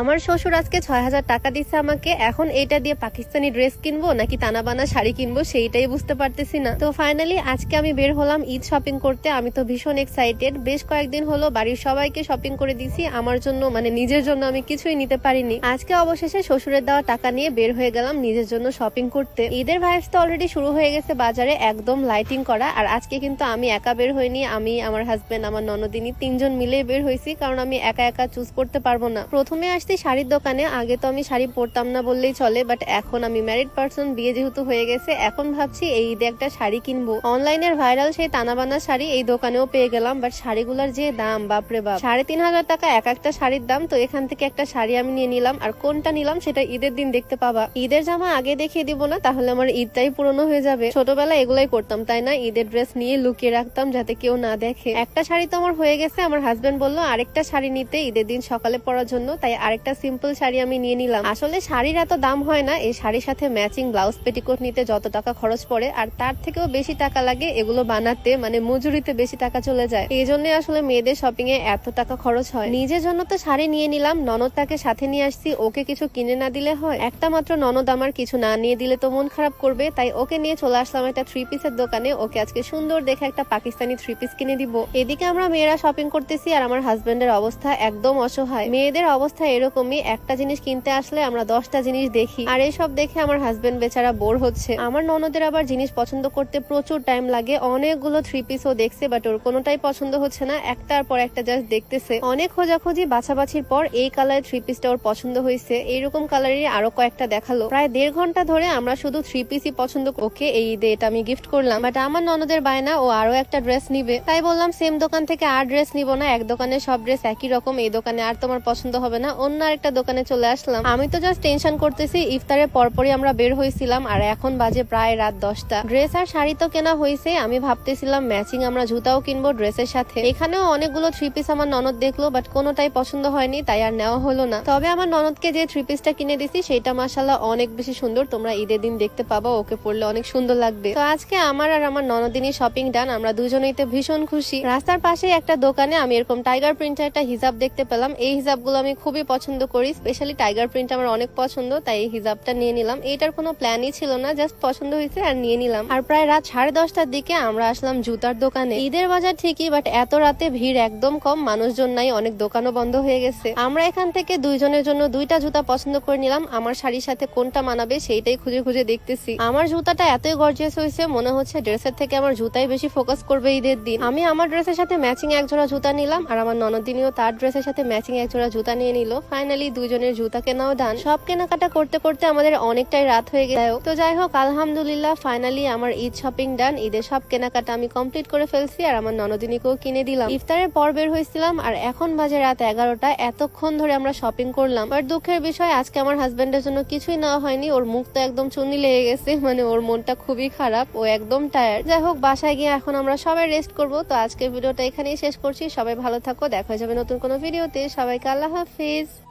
আমার শ্বশুর আজকে ছয় হাজার টাকা দিচ্ছে আমাকে, এখন এইটা দিয়ে পাকিস্তানি ড্রেস কিনবো নাকি তানাবানা শাড়ি কিনবো সেইটাই বুঝতে পারতেছি না। তো ফাইনালি আজকে আমি বের হলাম ঈদ শপিং করতে, আমি তো ভীষণ এক্সাইটেড বেশ কয়েকদিন হলো বাড়ির সবাইকে শপিং করে দিছি, আমার জন্য মানে নিজের জন্য আমি কিছুই নিতে পারিনি। আজকে অবশেষে শ্বশুরের দেওয়া টাকা নিয়ে বের হয়ে গেলাম নিজের জন্য শপিং করতে। ঈদের ভাইবস তো অলরেডি শুরু হয়ে গেছে বাজারে, একদম লাইটিং করা। আর আজকে কিন্তু আমি একা বের হইনি, আমি, আমার হাজবেন্ড আমার ননদিনী তিনজন মিলে বের হয়েছি কারণ আমি একা একা চুজ করতে পারব না। প্রথমে আসছি শাড়ির দোকানে। আগে তো আমি শাড়ি পরতাম না বললেই চলে বাট এখন আমি ম্যারিড পার্সন বিয়ে যেহেতু হয়ে গেছে, এখন ভাবছি এই ঈদে একটা শাড়ি কিনবো। অনলাইনের ভাইরাল সেই তানাবানা শাড়ি এই দোকানেও পেয়ে গেলাম বাট শাড়িগুলোর যে দাম, বাপরে বাপ। সাড়ে তিন হাজার টাকা এক একটা শাড়ির দাম, তো এখান থেকে একটা শাড়ি আমি নিয়ে নিলাম, আর কোনটা নিলাম সেটা ঈদের দিন দেখতে পাবা। ঈদের জামা আগে দেখিয়ে দিব না, তাহলে আমার ঈদটাই পুরনো হয়ে যাবে। ছোটবেলায় এগুলাই করতাম তাই না? ঈদের ড্রেস নিয়ে লুকিয়ে রাখতাম যাতে কেউ না দেখে। একটা শাড়ি তো আমার হয়ে গেছে, আমার হাজবেন্ড বলল, আরেকটা শাড়ি নিতে, ঈদের দিন সকালে পরার জন্য। তাই আরেকটা সিম্পল শাড়ি আমি নিয়ে নিলাম। আসলে শাড়ির এত দাম হয় না, এই শাড়ির সাথে ম্যাচিং ব্লাউজ পেটিকোট নিতে যত টাকা খরচ পড়ে, আর তার থেকেও বেশি টাকা লাগে এগুলো বানাতে মানে মজুরিতে বেশি টাকা চলে যায়। এই জন্য আসলে মেয়েদের শপিং এ এত টাকা খরচ হয়। নিজের জন্য তো শাড়ি নিয়ে নিলাম ননদ তাকে সাথে নিয়ে আসছি, ওকে কিছু কিনে না দিলে হয়। একটা মাত্র ননদ আমার কিছু না নিয়ে দিলে তো মন খারাপ করবে, তাই ওকে নিয়ে চলে আসলাম একটা থ্রি পিসের দোকানে, ওকে আজকে সুন্দর দেখে একটা পাকিস্তানি থ্রি পিস কিনে দিব। এদিকে আমরা মেয়েরা শপিং করতেছি, আর আমার হাজবেন্ডের অবস্থা একদম অসহায়। মেয়েদের অবস্থা এরকমই একটা জিনিস কিনতে আসলে আমরা দশটা জিনিস দেখি। আর এইসব দেখে আমার হাজবেন্ড বেচারা বোর হচ্ছে। আমার ননদের আবার জিনিস পছন্দ করতে প্রচুর টাইম লাগে। অনেকগুলো থ্রি পিসও দেখছে বাট ওর কোনোটাই পছন্দ হচ্ছে না। একটার পর একটা জাস্ট দেখতেছে। অনেক খোঁজাখুঁজি বাছাবাছির পর এই কালারের থ্রি পিসটা ওর পছন্দ হয়েছে। এইরকম কালারেরই আরও কয়েকটা দেখাল। প্রায় দেড় ঘণ্টা ধরে আমরা শুধু থ্রি পিসই পছন্দ ওকে এই ঈদে এটা আমি গিফট করলাম। বাট আমার ননদের বায়না, ও আরও একটা ড্রেস নিবে। তাই বললাম সেম দোকান থেকে আর ড্রেস নিব না। এক দোকানে সব ড্রেস একই রকম। এই দোকানে আর তোমার পছন্দ হবে না। অন্য আরেকটা দোকানে চলে আসলাম। আমি তো জাস্ট টেনশন করতেছি, ইফতারের পরপরই আমরা বের হয়েছিলাম, আর এখন বাজে প্রায় রাত দশটা। ড্রেস আর শাড়ি তো কেনা হয়েছে, আমি ভাবতেছিলাম ম্যাচিং আমরা জুতাও কিনবো ড্রেসের সাথে। এখানেও অনেকগুলো থ্রি পিস আমার ননদ দেখল বাট কোনোটাই পছন্দ হয়নি, তাই আর নেওয়া হলো না। তবে আমার ননদকে যে থ্রি পিসটা কিনে দিছি, সেটা মাসাল্লাহ অনেক বেশি সুন্দর। তোমরা ঈদের দিন দেখতে পাবো, ওকে পরলে অনেক সুন্দর লাগবে। তো আজকে আমার আর আমার ননদিনী শপিং ডান আমরা দুজনেই তো ভীষণ খুশি। রাস্তার পাশে একটা দোকানে আমি এরকম টাইগার প্রিন্টের একটা হিজাব দেখতে পেলাম। এই হিজাবগুলো আমি খুবই পছন্দ করি স্পেশালি টাইগার প্রিন্ট আমার অনেক পছন্দ, তাই এই হিজাবটা নিয়ে নিলাম। এইটার কোনো প্ল্যানই ছিল না জাস্ট পছন্দ হয়েছে আর নিয়ে নিলাম। আর প্রায় রাত সাড়ে দশটার দিকে আমরা আসলাম জুতার দোকানে। ঈদের বাজার ঠিকই বাট এত রাতে ভিড় একদম কম, মানুষজন নাই, অনেক দোকানও বন্ধ হয়ে গেছে। আমরা এখান থেকে দুইজনের জন্য দুইটা জুতা পছন্দ করে নিলাম। আমার শাড়ির সাথে কোনটা মানাবে সেইটাই খুঁজে খুঁজে দেখতেছি। আমার জুতাটা এতই গর্জিয়াস হয়েছে, মনে হচ্ছে ড্রেসের থেকে আমার জুতাই বেশি ফোকাস করবে ঈদের দিন। আমি আমার ড্রেসের সাথে ম্যাচিং এক জোড়া জুতা নিলাম, আর আমার ননদিনীও তার ড্রেসের সাথে ম্যাচিং এক জোড়া জুতা নিয়ে নিল। ফাইনালি দুজনের জুতা কেনাও ডান সব কেনাকাটা করতে করতে আমাদের অনেকটাই রাত হয়ে গেল। তো যাই হোক, আলহামদুলিল্লাহ ফাইনালি আমার ঈদ শপিং ডান ঈদের সব কেনাকাটা আমি কমপ্লিট করে ফেলছি আর আমার ননদিনীকেও কিনে দিলাম। ইফতারের পর বের হয়েছিলাম আর এখন বাজে রাত এগারোটা। এতক্ষণ ধরে আমরা শপিং করলাম। বাট দুঃখের বিষয়, আজকে আমার হাজবেন্ডের জন্য কিছুই নেওয়া হয়নি। ওর মুখ তো একদম চুনি লেগে গেছে। মানে ওর মনটা খুবই খারাপ। ও একদম টায়ার্ড যাই হোক, বাসায় গিয়ে এখন আমরা সবাই রেস্ট করব। তো আজকের ভিডিওটা এখানেই শেষ করছি। সবাই ভালো থাকো। দেখা যাবে নতুন কোনো ভিডিওতে। সবাইকে আল্লাহ হাফিজ।